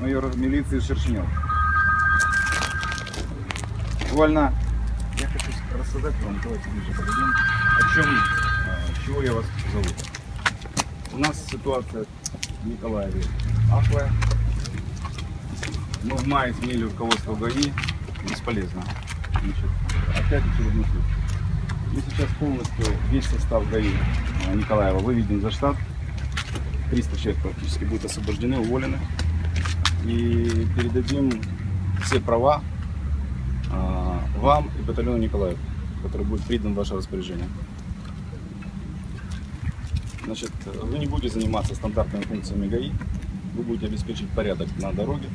майор милиции Шершенев. Вольно. Я хочу рассказать вам, давайте ближе подойдем, о чем, э, чего я вас зову. У нас ситуация в Николаеве ахлая. Мы в мае сменили руководство ГАИ. Бесполезно. Значит, опять очередной случай. Мы сейчас полностью весь состав ГАИ э, Николаева выведен за штат. 300 человек практически будут освобождены, уволены. И передадим все права а, вам и батальону Николаев, который будет придан в ваше распоряжение. Значит, вы не будете заниматься стандартными функциями ГАИ, вы будете обеспечить порядок на дороге.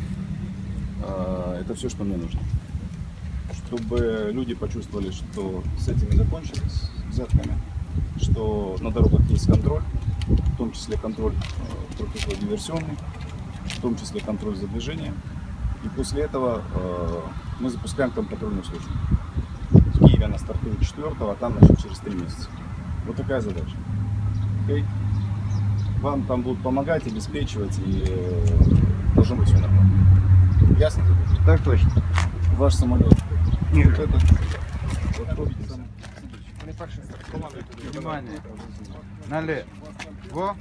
А, Это все, что мне нужно. Чтобы люди почувствовали, что с этими закончили, с взятками, что на дорогах есть контроль, в том числе контроль э, противодиверсионный, в том числе контроль за движением. И после этого э, мы запускаем там патрульную службу. В Киеве она стартует 4 а там значит, через 3 месяца. Вот такая задача. Окей? Вам там будут помогать, обеспечивать, и э, должно быть все нормально. Ясно? Так точно. Ваш самолет. Ні. Вот это. Вот сам. Внимание. Налево.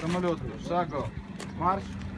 Самолет. Шагу. março